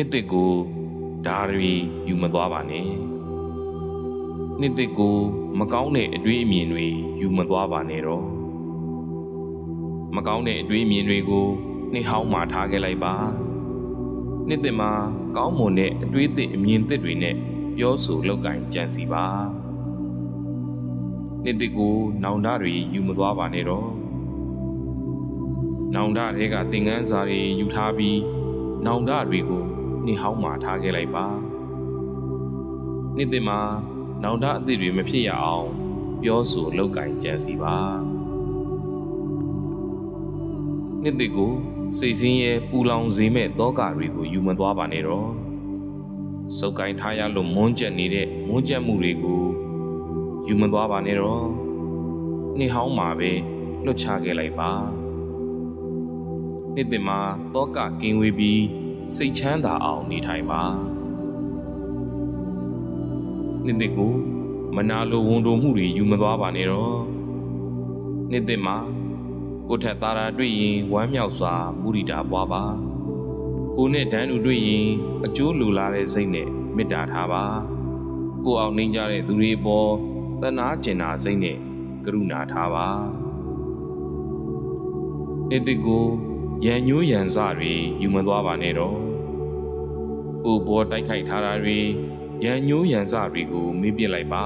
နှစ်သက်ကိုဓာရီယူမသွားပါနဲ့နှစ်သက်ကိုမကောင်းတဲ့အတွေးအမြင်တွေယူမသွားပါနဲ့တော့မကောင်းတဲ့အတွေးအမြင်တွေကိုနှစ်ဟောင်းမှာထားခဲ့လိုက်ပါနှစ်သက်မှာကောင်းမွန်တဲ့အတွေးသစ်အမြင်သစ်တွေနဲ့ပြောဆိုလောက်ကင်ကြံစီပါနှစ်သက်ကိုနောင်တတွေယူမသွားပါနဲ့တော့နောင်တတွေကသင်ငန်းစာတွေယူထားပြီးနောင်တတွေကို နှိဟောင်းမှာထားခဲ့လိုက်ပါနေ့တင်မှာနောင်တအသစ်တွေမဖြစ်ရအောင်ပြောဆိုလောက်ကင်ကြံစီပါနေ့တင်ကိုစိတ်ဆင်းရဲပူလောင်စေမဲ့တောကတွေကိုယူမသွားပါနဲ့တော့စုပ်ကိုင်ထားရလို့မွန်းကျက်နေတဲ့မွန်းကျက်မှုတွေကိုယူမသွားပါနဲ့တော့နှိဟောင်းမှာပဲလွတ်ချခဲ့လိုက်ပါနေ့တင်မှာတောကကင်းဝေးပြီး စိတ်ချမ်းသာအောင်နေထိုင်ပါနေ့တင်ကိုမနာလိုဝန်တိုမှုတွေယူမသွားပါနဲ့တော့နေ့တင်မှာကိုယ်ထက်သားတာတွေ့ရင်ဝမ်းမြောက်စွာမုရိတာပွားပါကိုနဲ့ဒန်းတူတွေ့ရင်အကျိုးလိုလားတဲ့စိတ်နဲ့မေတ္တာထားပါကိုအောင်နှင်းကြတဲ့သူတွေပေါ်တနာကျင်နာစိတ်နဲ့ကရုဏာထားပါနေ့တင်ကို ရန်ညိုးရန်စတွေယူမသွားပါနဲ့တော့။ဥဘောတိုက်ခိုက်ထားတာတွေရန်ညိုးရန်စတွေကိုမေးပြစ်လိုက်ပါ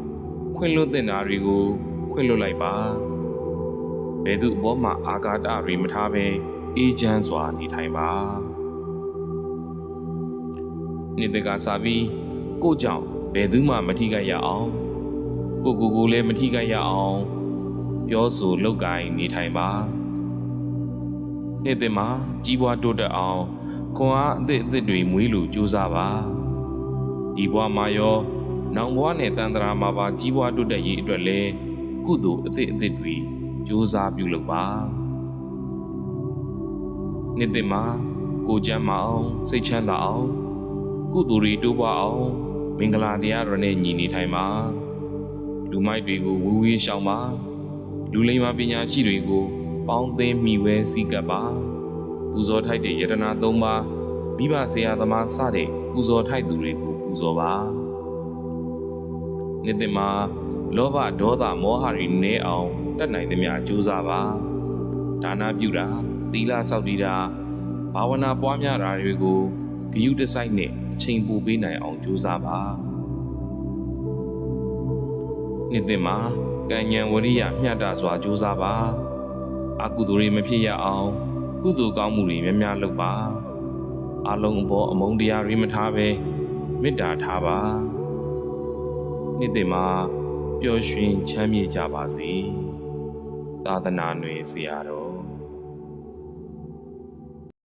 ။ခွင့်လွတ်တဲ့နာတွေကိုခွင့်လွတ်လိုက်ပါ။ဘယ်သူအဘောမှအာဃာတတွေမထားဘဲအေးချမ်းစွာနေထိုင်ပါ။နေ့တကစားပြီးကို့ကြောင့်ဘယ်သူမှမထိခိုက်ရအောင်။ကိုကိုကိုလည်းမထိခိုက်ရအောင် ပြောဆိုလုပ်ကိုင်နေထိုင်ပါ။ နေ့တင်မှာကြီးပွားတိုးတက်အောင်ခွန်အားအသစ်အသစ်တွေမွေးလို့ကြိုးစားပါဒီဘဝမှာရောနောင်ဘဝနဲ့တန်ត្រာမှာပါကြီးပွားတိုးတက်ရေးအတွက်လဲကုသိုလ်အသစ်အသစ်တွေကြိုးစားပြုလုပ်ပါနေ့တင်မှာကိုကျမ်းမအောင်စိတ်ချမ်းသာအောင်ကုသိုလ်တွေတိုးပွားအောင်မင်္ဂလာတရားတော်နဲ့ညီနေထိုင်ပါလူမိုက်တွေကိုဝူဝေးရှောင်ပါလူလိမ္မာပညာရှိတွေကို ပေါင်းသင်းမိဝဲစည်းကပ်ပါပူဇော်ထိုက်တဲ့ယတနာ၃ပါးမိဘဆရာသမားစတဲ့ပူဇော်ထိုက်သူတွေကိုပူဇော်ပါနေ့တင်မှာလောဘဒေါသမောဟတွေနည်းအောင်တတ်နိုင်သမျှကြိုးစားပါဒါနပြုတာသီလစောင့်တည်တာဘာဝနာပွားများတာတွေကိုဂယုတစိုက်နဲ့အချိန်ပိုပေးနိုင်အောင်ကြိုးစားပါနေ့တင်မှာကံဉဏ်ဝရိယမျှတစွာကြိုးစားပါ အကုသိုလ်တွေမဖြစ်ရအောင်ကုသိုလ်ကောင်းမှုတွေများများလုပ်ပါအလုံးအပေါ်အမုန်းတရားတွေမထားဘဲမေတ္တာထားပါနေ့တင်မှာပျော်ရွှင်ချမ်းမြေ့ကြပါစေသာသနာ့နယ်ဆရာတော်